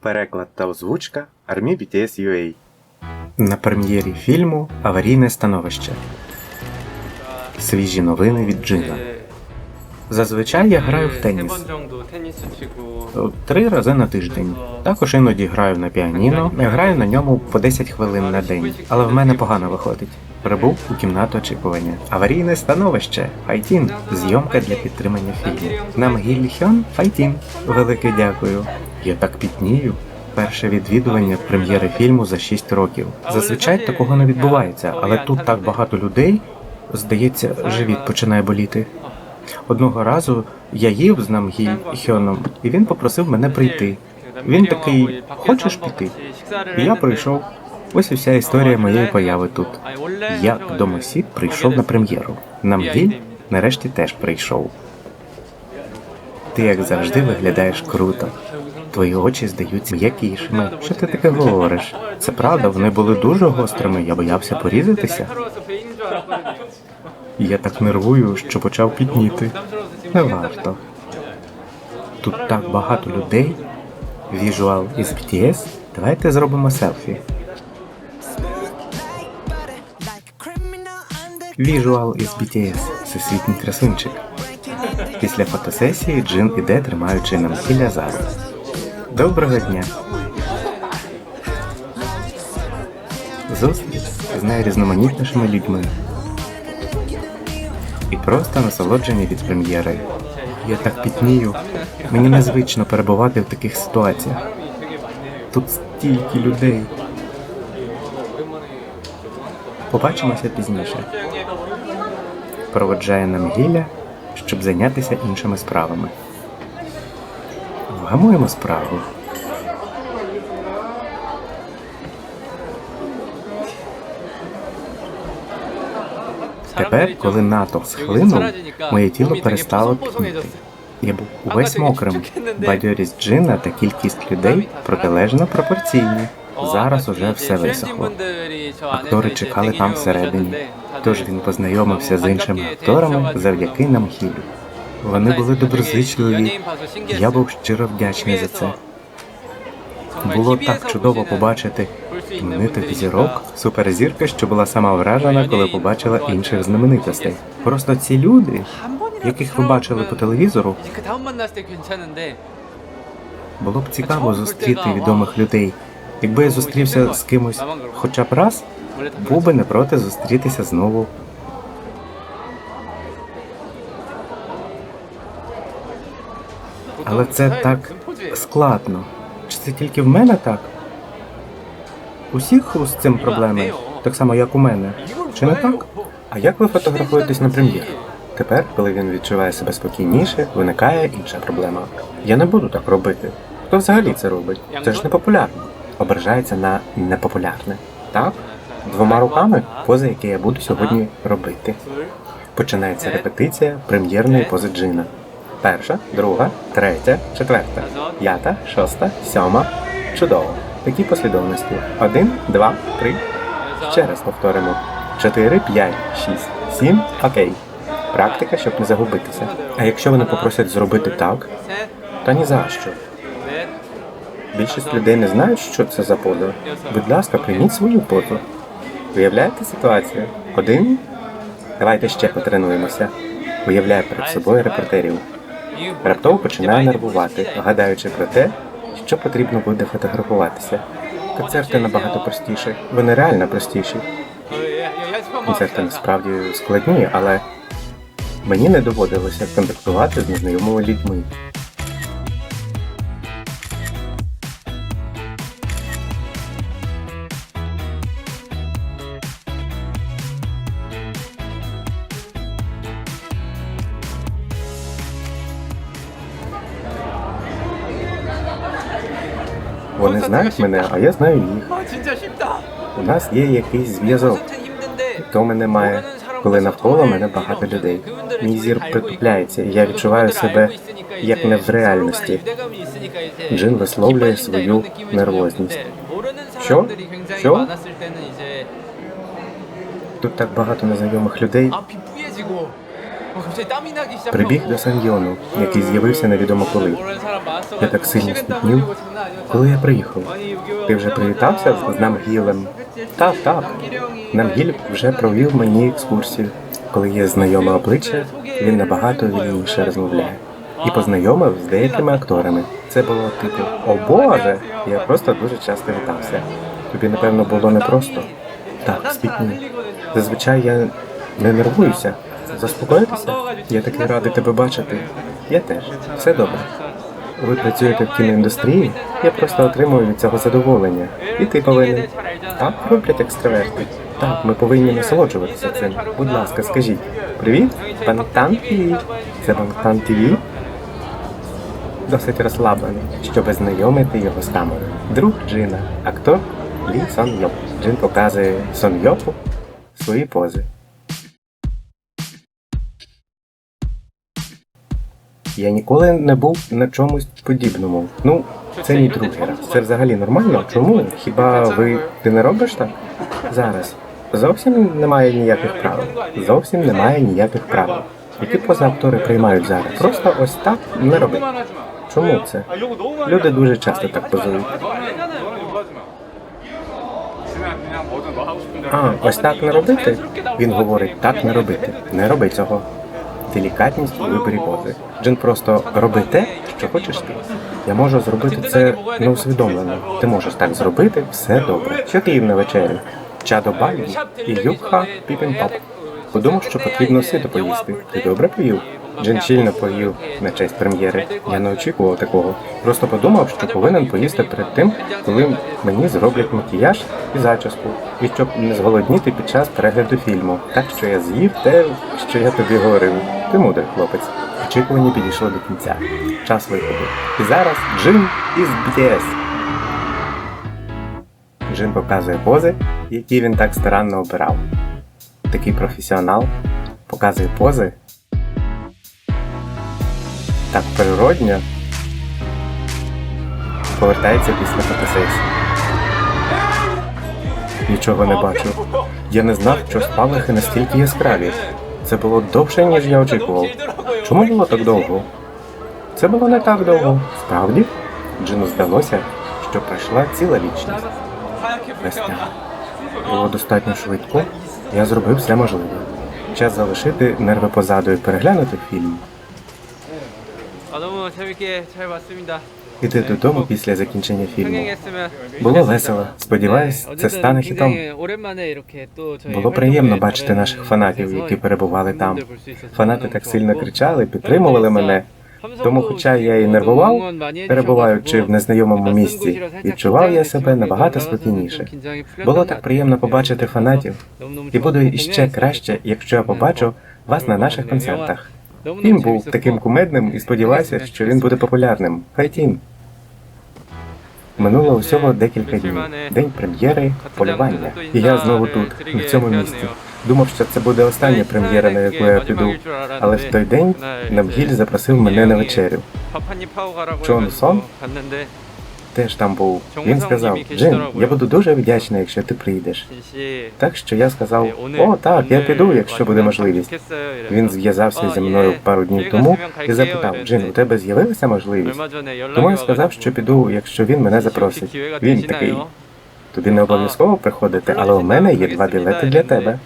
Переклад та озвучка Армі BTS UA. На прем'єрі фільму Аварійне становище. Свіжі новини від Джина. Зазвичай я граю в теніс три рази на тиждень. Також іноді граю на піаніно. Граю на ньому по 10 хвилин на день, але в мене погано виходить. Прибув у кімнату очікування. Аварійне становище. Файтін. Зйомка для підтримання фільмів. Нам Гільхьон Файтін. Велике дякую. Я так пітнію. Перше відвідування прем'єри фільму за 6 років. Зазвичай такого не відбувається, але тут так багато людей. Здається, живіт починає боліти. Одного разу я їв з Намгі Хьоном, і він попросив мене прийти. Він такий, хочеш піти? І я прийшов. Ось і вся історія моєї появи тут. Я домосід прийшов на прем'єру. Намгіль нарешті теж прийшов. Ти, як завжди, виглядаєш круто. Твої очі здаються м'якішими. Що ти таке говориш? Це правда, вони були дуже гострими, я боявся порізатися і я так нервую, що почав пітніти. Не варто. Тут так багато людей. Віжуал із BTS. Давайте зробимо селфі. Віжуал із BTS всесвітній красунчик. Після фотосесії Джин іде, тримаючи намсілля за зараз. Доброго дня! Зустріч з найрізноманітнішими людьми. І просто насолодження від прем'єри. Я так пітнію. Мені незвично перебувати в таких ситуаціях. Тут стільки людей. Побачимося пізніше. Проводжає нам Гіля, щоб зайнятися іншими справами. Вгамуємо справу. Тепер, коли натовп схлинув, моє тіло перестало пітніти. Я був увесь мокрим. Бадьорість джина та кількість людей протилежно пропорційні. Зараз уже все висохло. Актори чекали там всередині. Тож він познайомився з іншими акторами завдяки нам хілю. Вони були доброзичливі. Я був щиро вдячний за це. Було так чудово побачити знаменитих зірок, суперзірка, що була сама вражена, коли побачила інших знаменитостей. Просто ці люди, яких ви бачили по телевізору, було б цікаво зустріти відомих людей. Якби я зустрівся з кимось, хоча б раз, був би не проти зустрітися знову. Але це так складно. Чи це тільки в мене так? Усіх з цим проблеми, так само як у мене. Чи не так? А як ви фотографуєтесь на прем'єр? Тепер, коли він відчуває себе спокійніше, виникає інша проблема. Я не буду так робити. Хто взагалі це робить? Це ж не популярно. Ображається на непопулярне. Так? Двома руками поза, яке я буду сьогодні робити. Починається репетиція прем'єрної пози джина. Перша, друга, третя, четверта, п'ята, шоста, сьома. Чудово. Такі послідовності. Один, два, три. Ще раз повторимо. Чотири, п'ять, шість, сім. Окей. Практика, щоб не загубитися. А якщо вони попросять зробити так, 셋, то ні за що. Більшість людей не знають, що це за поза. Будь ласка, прийміть свою позу. Уявляєте ситуацію? Один. Давайте ще потренуємося. Уявляє перед собою репортерів. Раптово починаю нервувати, гадаючи про те, що потрібно буде фотографуватися. Концерти набагато простіші, вони реально простіші. Концерти насправді складні, але мені не доводилося контактувати з незнайомими людьми. Вони знають мене, а я знаю їх. У нас є якийсь зв'язок. То мене має, коли навколо мене багато людей. Мій зір притупляється, і я відчуваю себе як не в реальності. Джин висловлює свою нервозність. Що? Що? Тут так багато незнайомих людей. Прибіг до Сан-Йону, який з'явився невідомо коли. Я так сильно спітнів. Коли я приїхав, ти вже привітався з Намгілем? Так, так. Намгіль вже провів мені екскурсію. Коли є знайоме обличчя, він набагато вільніше розмовляє. І познайомив з деякими акторами. Це було типу О Боже! Я просто дуже часто вітався. Тобі, напевно, було непросто. Так, спітні. Зазвичай я не нервуюся. Заспокоїтися? Я такий радий тебе бачити. Я теж. Все добре. Ви працюєте в кіноіндустрії? Я просто отримую від цього задоволення. І ти повинен. Так роблять екстраверти. Так, ми повинні насолоджуватися цим. Будь ласка, скажіть. Привіт, Бангтан ТВ. Це Бангтан ТВ? Досить розслаблено, щоб знайомити його з камерою. Друг Джина, актор Лі Сон Йоп. Джин показує Сон Йопу свої пози. Я ніколи не був на чомусь подібному. Ну, це мій другий раз. Це взагалі нормально? Чому? Хіба ви ти не робиш так? Зараз. Зовсім немає ніяких правил. Зовсім немає ніяких правил. Які поза актори приймають зараз? Просто ось так не роби. Чому це? Люди дуже часто так позують. А, ось так не робити? Він говорить, так не робити. Не роби цього. Делікатність у виборі пози. Джин просто роби те, що хочеш ти. Я можу зробити це неусвідомлено. Ти можеш так зробити, все добре. Що ти їв на вечерю? Чадо бальні і юбха піпінпоп. Подумав, що потрібно сито поїсти. Ти добре поїв? Джин щільно поїв на честь прем'єри. Я не очікував такого. Просто подумав, що повинен поїсти перед тим, коли мені зроблять макіяж і зачіску, і щоб не зголодніти під час перегляду фільму. Так що я з'їв те, що я тобі говорив. Ти мудрий хлопець. Очікування підійшло до кінця. Час виходу. І зараз Джин із BTS. Джин показує пози, які він так старанно обирав. Такий професіонал показує пози. Так природньо. Повертається після фотосесії. Нічого не бачу. Я не знав, що спалахи настільки яскраві. Це було довше, ніж я очікував. Чому було так довго? Це було не так довго. Справді? Джину здалося, що пройшла ціла вічність. Без тяги. Було достатньо швидко. Я зробив все можливе. Час залишити нерви позаду і переглянути фільм. 아, 너무 재밌게 잘 봤습니다. йти додому після закінчення фільму. Було весело. Сподіваюсь, це стане хітом. Було приємно бачити наших фанатів, які перебували там. Фанати так сильно кричали, підтримували мене. Тому, хоча я і нервував, перебуваючи в незнайомому місці, відчував я себе набагато спокійніше. Було так приємно побачити фанатів, і буду іще краще, якщо я побачу вас на наших концертах. Фільм був таким кумедним і сподіваюся, що він буде популярним. Хайтін. Минуло усього декілька днів. День прем'єри, полювання. І я знову тут, в цьому місці. Думав, що це буде остання прем'єра, на яку я піду. Але в той день Намгіль запросив мене на вечерю. Чон Сон? Теж там був. Він сказав: Джин, я буду дуже вдячний, якщо ти прийдеш. Так що я сказав: О, так, я піду, якщо буде можливість. Він зв'язався зі мною пару днів тому і запитав: Джин, у тебе з'явилася можливість? Тому я сказав, що піду, якщо він мене запросить. Він такий. Тобі не обов'язково приходити, але у мене є два білети для тебе.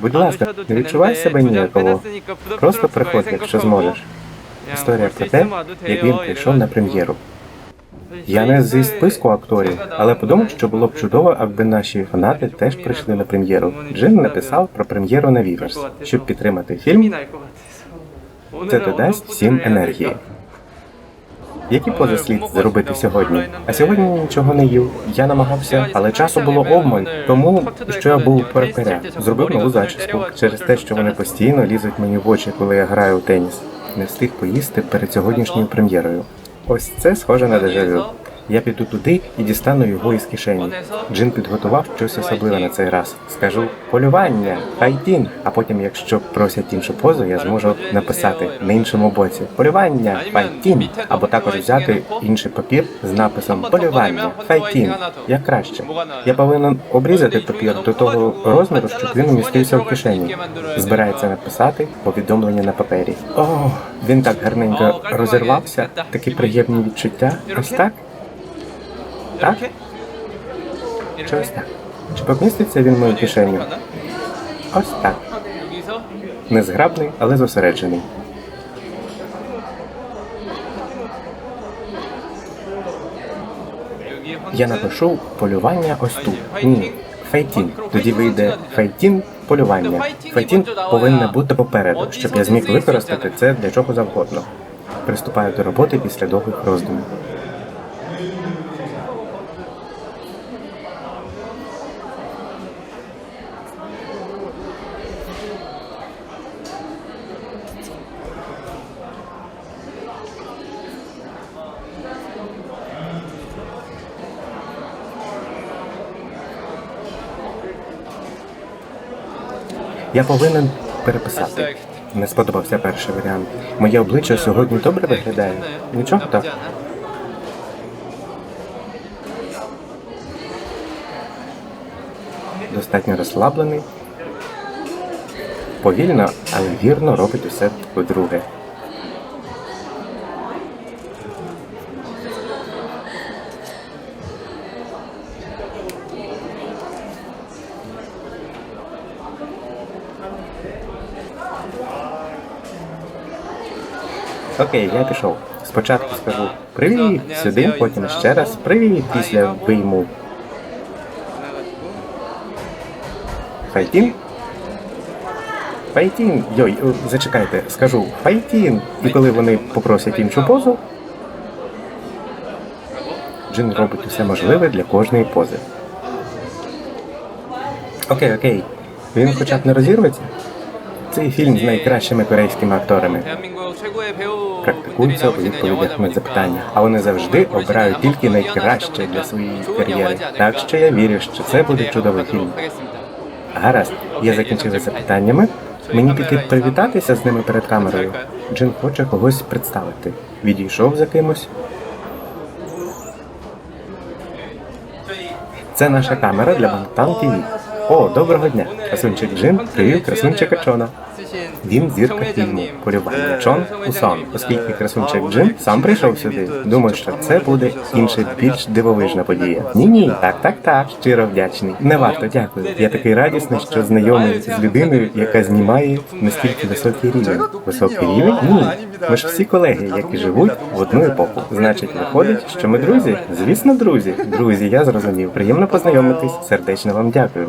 Будь ласка, не відчувай себе ніякого. Просто приходь, якщо зможеш. Історія про те, як він прийшов на прем'єру. Я не зі списку акторів, але подумав, що було б чудово, якби наші фанати теж прийшли на прем'єру. Джин написав про прем'єру на Віверс, щоб підтримати фільм. Це додасть всім енергії. Які пози слід зробити сьогодні? А сьогодні нічого не їв. Я намагався, але часу було обмаль, тому що я був у. Зробив нову зачіску через те, що вони постійно лізуть мені в очі, коли я граю у теніс. Не встиг поїсти перед сьогоднішньою прем'єрою. Ось це схоже на дежавю. Я піду туди і дістану його із кишені. Джин підготував щось особливе на цей раз. Скажу полювання, файтін. А потім, якщо просять іншу позу, я зможу написати на іншому боці полювання, файтін. Або також взяти інший папір з написом полювання, файтін. Як краще. Я повинен обрізати папір до того розміру, щоб він умістився в кишені. Збирається написати повідомлення на папері. О, він так гарненько розірвався. Такі приємні відчуття. Ось так так? Чи ось так? Чи поміститься він в мою кишеню? Ось так. Незграбний, але зосереджений. Я напишу полювання ось тут. Ні. Фейтін. Тоді вийде фейтін полювання. Фейтін повинна бути попереду, щоб я зміг використати це для чого завгодно. Приступаю до роботи після довгих роздумів. Я повинен переписати. Не сподобався перший варіант. Моє обличчя сьогодні добре виглядає. Нічого так. Достатньо розслаблений. Повільно, але вірно робить усе по-друге. Окей, я пішов. Спочатку скажу привіт сюди, потім ще раз привіт після вийму. Файтін? Файтін! Йой, зачекайте, скажу Файтін! І коли вони попросять іншу позу, Джин робить усе можливе для кожної пози. Окей, окей. Він хоча б не розірветься? Цей фільм з найкращими корейськими акторами спілкуються у відповідях на запитання, а вони завжди обирають тільки найкраще для своєї кар'єри. Так що я вірю, що це буде чудовий фільм. Гаразд, я закінчив запитаннями. Мені піти привітатися з ними перед камерою. Джин хоче когось представити. Відійшов за кимось. Це наша камера для Бантан ТВ. О, доброго дня! Красунчик Джин привів красунчика качона. Він зірка фільму Полювання Чон Усон. Оскільки красунчик Джин сам прийшов сюди. Думаю, що це буде інша більш дивовижна подія. Ні, ні, так, так, так. Щиро вдячний. Не варто, дякую. Я такий радісний, що знайомий з людиною, яка знімає настільки високий рівень. Високий рівень? Ні. Ми ж всі колеги, які живуть в одну епоху. Значить, виходить, що ми друзі? Звісно, друзі. Друзі, я зрозумів. Приємно познайомитись. Сердечно вам дякую.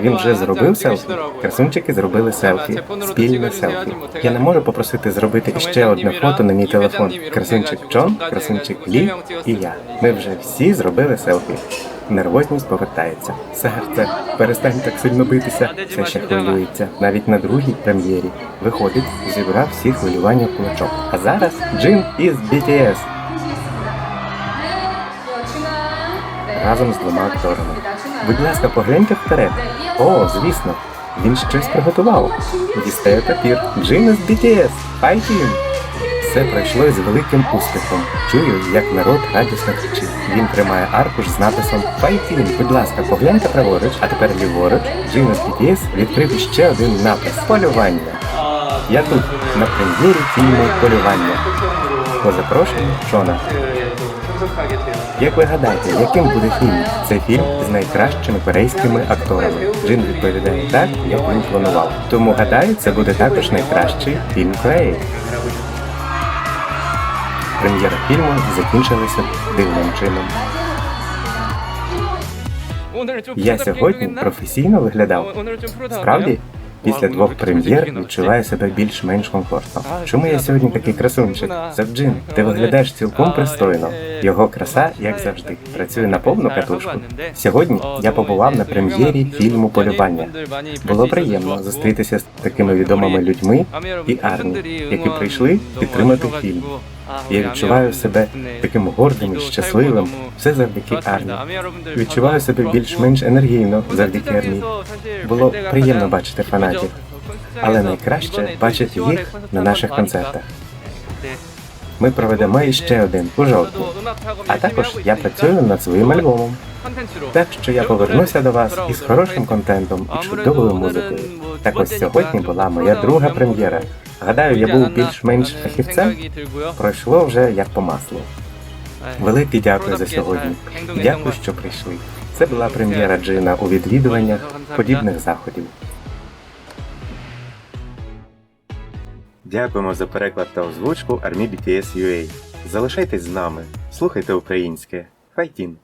Він вже зробив селфі. Красунчики зробили селфі. Спільне селфі. Я не можу попросити зробити ще одне фото на мій телефон. Красунчик Джон, красунчик Лі і я. Ми вже всі зробили селфі. Нервозність повертається. Серце, перестань так сильно битися. Все ще хвилюється. Навіть на другій прем'єрі. Виходить, зібрав всі хвилювання в кулачок. А зараз Джин із BTS разом з двома акторами. Будь ласка, погляньте вперед. О, звісно, він щось приготував. Дістає папір. Джин з BTS. Файтін! Все пройшло із великим успіхом. Чую, як народ радісно кричить. Він тримає аркуш з написом Файтін. Будь ласка, погляньте праворуч, а тепер ліворуч. Джин з BTS відкрив ще один напис Полювання. Я тут, на прем'єрі фільму Полювання. По запрошенню Чона. Як ви гадаєте, яким буде фільм? Це фільм з найкращими корейськими акторами. Джин відповідає так, як він планував. Тому гадаю, це буде також найкращий фільм Кореї. Прем'єра фільму закінчилася дивним чином. Я сьогодні професійно виглядав. Справді, після двох прем'єр відчуваю себе більш-менш комфортно. Чому я сьогодні такий красунчик? Завджин, ти виглядаєш цілком пристойно. Його краса, як завжди, працює на повну катушку. Сьогодні я побував на прем'єрі фільму Полювання. Було приємно зустрітися з такими відомими людьми і армії, які прийшли підтримати фільм. Я відчуваю себе таким гордим і щасливим. Все завдяки армії. Відчуваю себе більш-менш енергійно завдяки армії. Було приємно бачити фанатів, але найкраще бачити їх на наших концертах. Ми проведемо іще один у жовтні. А також я працюю над своїм альбомом. Так що я повернуся до вас із хорошим контентом і чудовою музикою. Так ось сьогодні була моя друга прем'єра. Гадаю, я був більш-менш фахівцем. Пройшло вже як по маслу. Велике дякую за сьогодні. Дякую, що прийшли. Це була прем'єра Джина у відвідуваннях подібних заходів. Дякуємо за переклад та озвучку Армі BTS UA. Залишайтесь з нами, слухайте українське. Файтін!